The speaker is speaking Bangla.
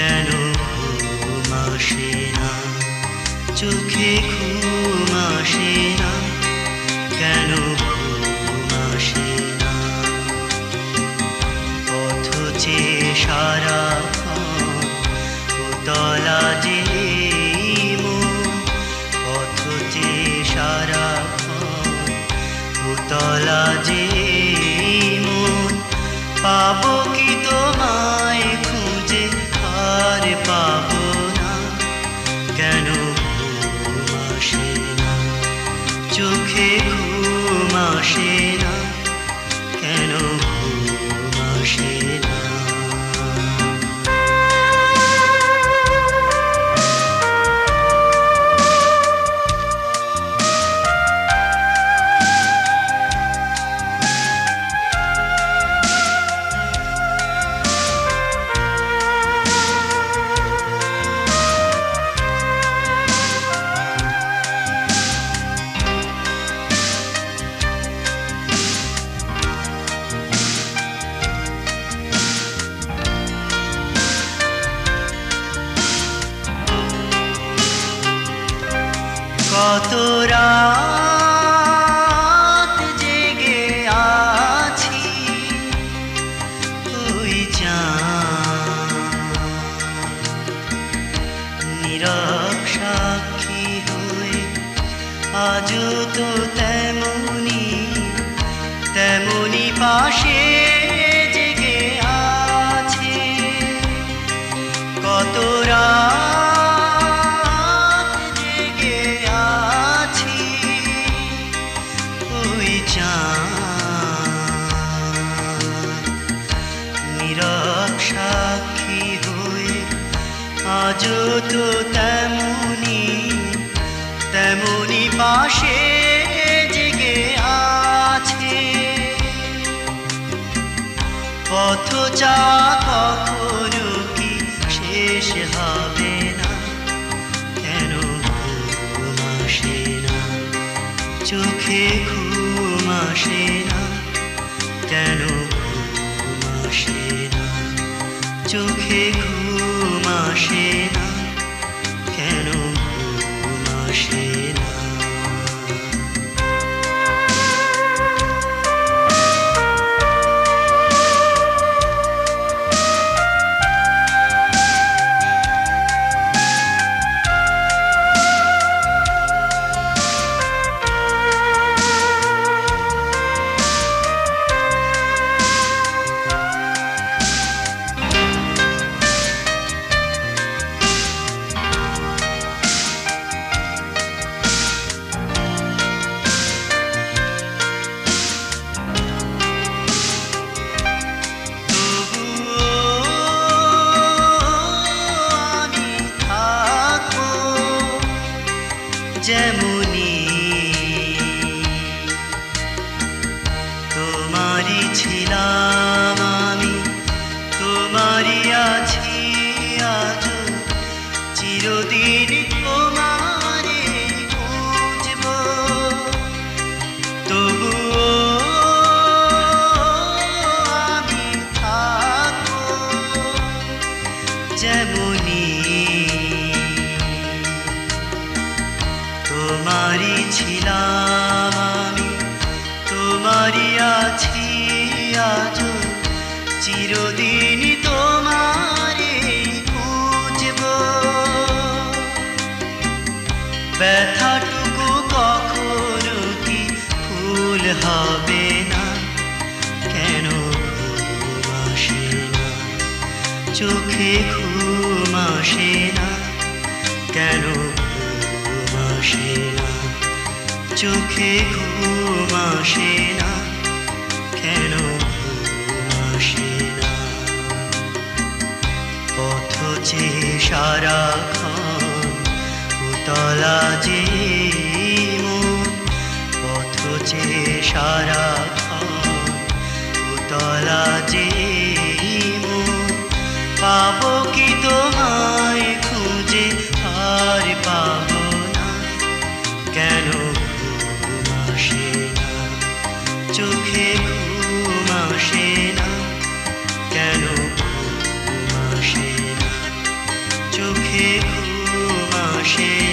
কেন ঘুম না, চোখে ঘুম আসে না, কেন ঘুম আসে না? অথচে সারা তলা যে অথচে সারা তলা যে পাবো কেন ঘুমাসে না? চোখে ঘুমাসে না? কেন ঘুম কত রাত জেগে আছি তুই নীরব সাক্ষী হয়ে আজও তো আজও তেমনি তেমনি পাশে জেগে আছে। পথ চা কখনো কি শেষ হবে না? কেন ঘুম আসে না? চোখে ঘুম আসে না? কেন ছিলাম আমি তোমারই আছি আজ। চিরদিন তোমারে খুঁজবো তবুও আমি থাকব যেমনি তোমারই ছিলাম চিরদিন তোমারে খুঁজব। ব্যথাটুকু কখনো কি ফুল হবে না? কেন আসে না? চোখে ঘুম আসে না? কেন ঘুম আসে না? চোখে ঘুম আসে না? কেন পথ সারা উতলা যে পথ যে সারাক্ষণ ঘুম আসে